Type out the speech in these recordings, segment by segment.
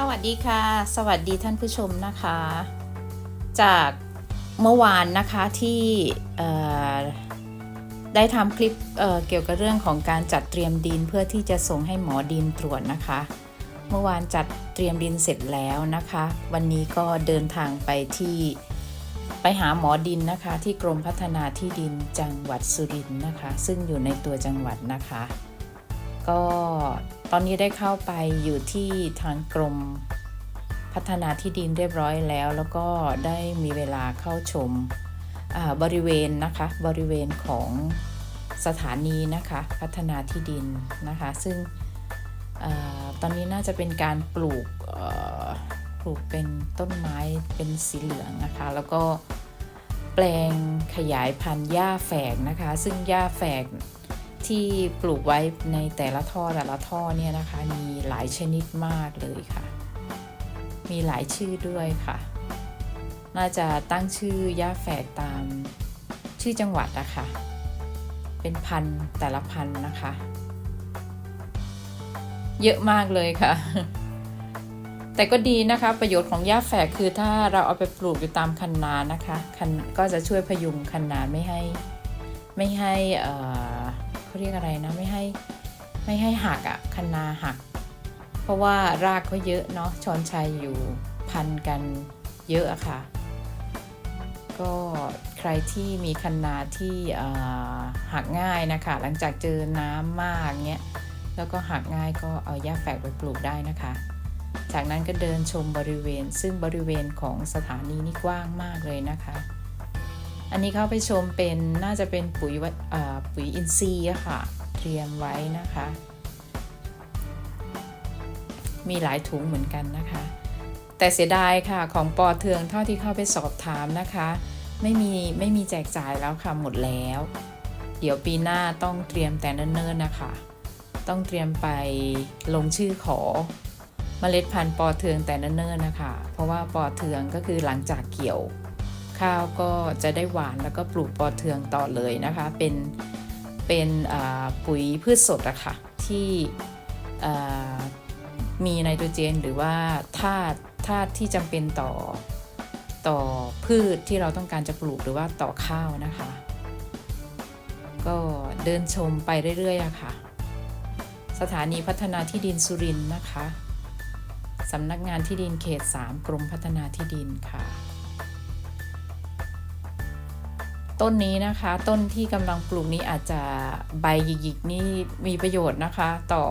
สวัสดีค่ะ สวัสดีท่านผู้ชมนะคะ จากเมื่อวานนะคะที่ได้ทำคลิปเเกี่ยวกับเรื่องของการจัดเตรียมดินเพื่อที่จะส่งให้หมอดินตรวจนะคะ เมื่อวานจัดเตรียมดินเสร็จแล้วนะคะ วันนี้ก็เดินทางไปที่ไปหาหมอดินนะคะ ที่กรมพัฒนาที่ดินจังหวัดสุรินทร์นะคะ ซึ่งอยู่ในตัวจังหวัดนะคะ ก็ ตอนนี้ได้เข้าไปอยู่ที่ทางกรมพัฒนาที่ดินเรียบร้อยแล้ว แล้วก็ได้มีเวลาเข้าชมบริเวณนะคะบริเวณของสถานีนะคะพัฒนาที่ดินนะคะ ซึ่งอตอนนี้น่าจะเป็นการปลูกปลูกเป็นต้นไม้เป็นสีเหลืองนะคะ แล้วก็แปลงขยายพันธุ์หญ้าแฝกนะคะ ซึ่งหญ้าแฝก ที่ปลูกไว้ในแต่ละท่อแต่ละท่อเนี่ยนะคะ มีหลายชนิดมากเลยค่ะ มีหลายชื่อด้วยค่ะ น่าจะตั้งชื่อย่าแฝกตามชื่อจังหวัดอะคะ เป็นพันแต่ละพันนะคะ เยอะมากเลยค่ะ แต่ก็ดีนะคะ ประโยชน์ของหญ้าแฝกคือถ้าเราเอาไปปลูกอยู่ตามคันนานะคะคันก็จะช่วยพยุงคันนาไม่ให้ไม่ให้อ่อ เขาเรียกอะไรนะ ไม่ให้ไม่ให้หักอะ่ะคันนาหัก เพราะว่ารากเขาเยอะเนาะชอนชัยอยู่พันกันเยอะอะค่ะ ก็ใครที่มีคันนาที่หักง่ายนะคะ หลังจากเจอน้ำมากเงี้ยแล้วก็หักง่ายก็เอาหญ้าแฝกไปปลูกได้นะคะ จากนั้นก็เดินชมบริเวณ ซึ่งบริเวณของสถานีนี่กว้างมากเลยนะคะ อันนี้เข้าไปชมเป็นน่าจะเป็นปุ๋ยวัปุ๋ยอินทรีย์ค่ะ เตรียมไว้นะคะ มีหลายถุงเหมือนกันนะคะ แต่เสียดายค่ะของปอเทืองเท่าที่เข้าไปสอบถามนะคะ ไม่มีไม่มีแจกจ่ายแล้วค่ะหมดแล้ว เดี๋ยวปีหน้าต้องเตรียมแต่เนิ่นๆนะคะ ต้องเตรียมไปลงชื่อขอเมล็ดพันธุ์ปอเทืองแต่เนิ่นๆนะคะ เพราะว่าปอเทืองก็คือหลังจากเกี่ยว ข้าวก็จะได้หวานแล้วก็ปลูกปอเทืองต่อเลยนะคะ เป็นเป็นปุ๋ยพืชสดอะค่ะที่มีไนโตรเจนหรือว่าธาตุธาตุที่จำเป็นต่อต่อพืชที่เราต้องการจะปลูกหรือว่าต่อข้าวนะคะ ก็เดินชมไปเรื่อยๆอะค่ะ สถานีพัฒนาที่ดินสุรินทร์นะคะสำนักงานที่ดินเขต 3 กรมพัฒนาที่ดินค่ะ ต้นนี้นะคะ ต้นที่กำลังปลูกนี้อาจจะใบหยิกๆนี่มีประโยชน์นะคะ ต่อ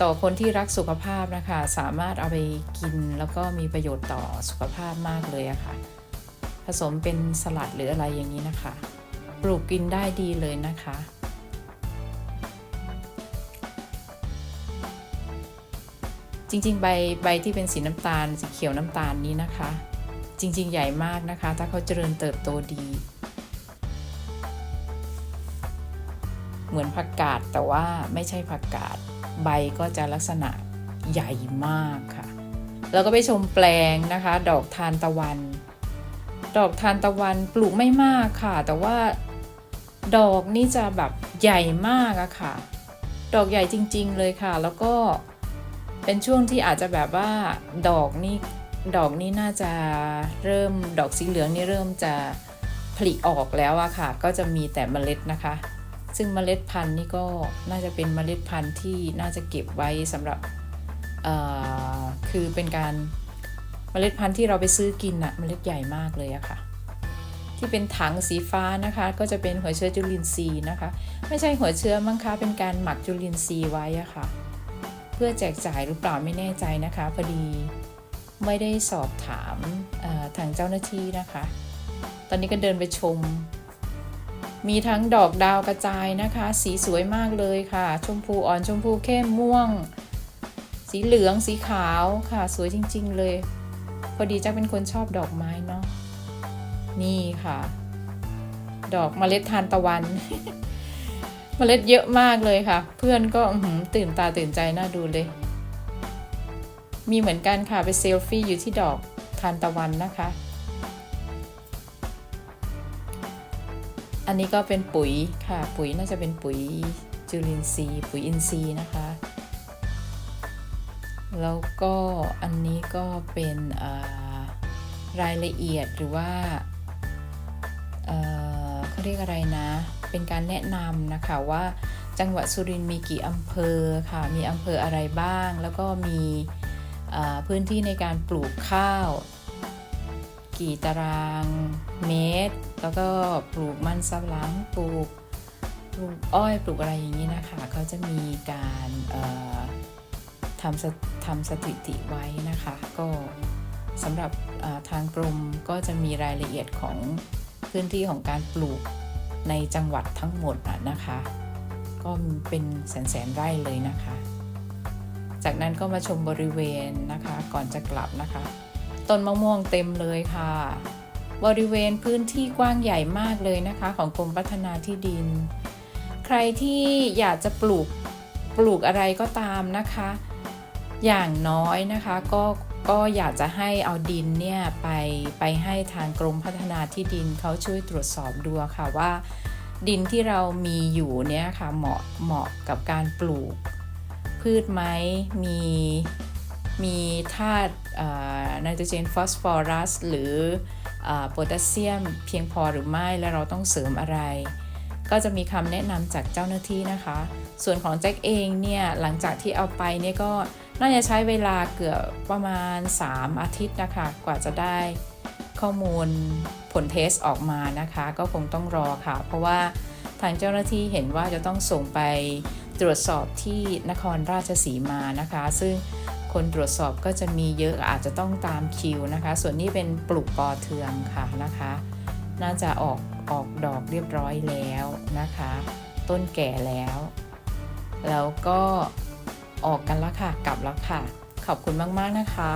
ต่อคนที่รักสุขภาพนะคะ สามารถเอาไปกินแล้วก็มีประโยชน์ต่อสุขภาพมากเลยอะค่ะ ผสมเป็นสลัดหรืออะไรอย่างนี้นะคะ ปลูกกินได้ดีเลยนะคะจริงๆ ใบใบที่เป็นสีน้ำตาลสีเขียวน้ำตาลนี้นะคะ จริง ๆ ใหญ่มากนะคะ ถ้าเขาเจริญเติบโตดี เหมือนผักกาดแต่ว่าไม่ใช่ผักกาดใบก็จะลักษณะใหญ่มากค่ะ แล้วก็ไปชมแปลงนะคะ ดอกทานตะวัน ดอกทานตะวันปลูกไม่มากค่ะ แต่ว่าดอกนี่จะแบบใหญ่มากอะค่ะ ดอกใหญ่จริง ๆ เลยค่ะ แล้วก็เป็นช่วงที่อาจจะแบบว่าดอกนี่ดอกนี่น่าจะเริ่มดอกสีเหลืองนี่เริ่มจะผลิออกแล้วอะค่ะ ก็จะมีแต่เมล็ดนะคะ ซึ่งเมล็ดพันธุ์นี่ก็น่าจะเป็นเมล็ดพันธุ์ที่น่าจะเก็บไว้สำหรับคือเป็นการเมล็ดพันธุ์ที่เราไปซื้อกินอะเมล็ดใหญ่มากเลยอะค่ะ ที่เป็นถังสีฟ้านะคะ ก็จะเป็นหัวเชื้อจุลินทรีย์นะคะ ไม่ใช่หัวเชื้อมั้งคะเป็นการหมักจุลินทรีย์ไว้อะค่ะ เพื่อแจกจ่ายหรือเปล่าไม่แน่ใจนะคะพอดีไม่ได้สอบถามทางเจ้าหน้าที่นะคะ ตอนนี้ก็เดินไปชม มีทั้งดอกดาวกระจายนะคะ สีสวยมากเลยค่ะ ชมพูอ่อนชมพูเข้มม่วง สีเหลืองสีขาวค่ะ สวยจริง ๆ เลย พอดีจ้าเป็นคนชอบดอกไม้เนาะนี่ค่ะ ดอกเมล็ดทานตะวัน เมล็ดเยอะมากเลยค่ะ เพื่อนก็ตื่นตาตื่นใจน่าดูเลย มีเหมือนกันค่ะไปเซลฟี่อยู่ที่ดอกทานตะวันนะคะ อันนี้ก็เป็นปุ๋ยค่ะ ปุ๋ยน่าจะเป็นปุ๋ยจุลินทรีย์ ปุ๋ยอินทรีย์นะคะ แล้วก็อันนี้ก็เป็นรายละเอียดหรือว่าเขาเรียกอะไรนะ เป็นการแนะนำนะคะว่าจังหวัดสุรินทร์มีกี่อำเภอค่ะ มีอำเภออะไรบ้าง แล้วก็มีพื้นที่ในการปลูกข้าว กี่ตารางเมตร แล้วก็ปลูกมันสำปะหลังปลูกปลูกอ้อยปลูกอะไรอย่างนี้นะคะเขาจะมีการเอ่อทำทำสถิติไว้นะคะ ก็สำหรับทางกรมก็จะมีรายละเอียดของพื้นที่ของการปลูกในจังหวัดทั้งหมดอะนะคะ ก็เป็นแสนแสนๆไร่เลยนะคะ จากนั้นก็มาชมบริเวณนะคะก่อนจะกลับนะคะ ต้นมะม่วงเต็มเลยค่ะ บริเวณพื้นที่กว้างใหญ่มากเลยนะคะ ของกรมพัฒนาที่ดิน ใครที่อยากจะปลูกปลูกอะไรก็ตามนะคะ อย่างน้อยนะคะก็ก็อยากจะให้เอาดินเนี่ยไปไปให้ทางกรมพัฒนาที่ดินเขาช่วยตรวจสอบดูค่ะว่า ดินที่เรามีอยู่เนี่ยค่ะเหมาะเหมาะกับการปลูก พืชไหมมี มีธาตุไนโตรเจนฟอสฟอรัสหรือโพแทสเซียมเพียงพอหรือไม่และเราต้องเสริมอะไร ก็จะมีคำแนะนำจากเจ้าหน้าที่นะคะ ส่วนของแจ็คเองเนี่ยหลังจากที่เอาไปเนี่ยก็น่าจะใช้เวลาเกือบประมาณ 3 อาทิตย์นะคะ กว่าจะได้ข้อมูลผลเทสออกมานะคะ ก็คงต้องรอค่ะ เพราะว่าทางเจ้าหน้าที่เห็นว่าจะต้องส่งไปตรวจสอบที่นครราชสีมานะคะ ซึ่ง คนตรวจสอบก็จะมีเยอะอาจจะต้องตามคิวนะคะ ส่วนนี้เป็นปลูกปอเทืองค่ะนะคะ น่าจะออกออกดอกเรียบร้อยแล้วนะคะ ต้นแก่แล้ว แล้วก็ออกกันแล้วค่ะกลับแล้วค่ะ ขอบคุณมาก ๆ นะคะ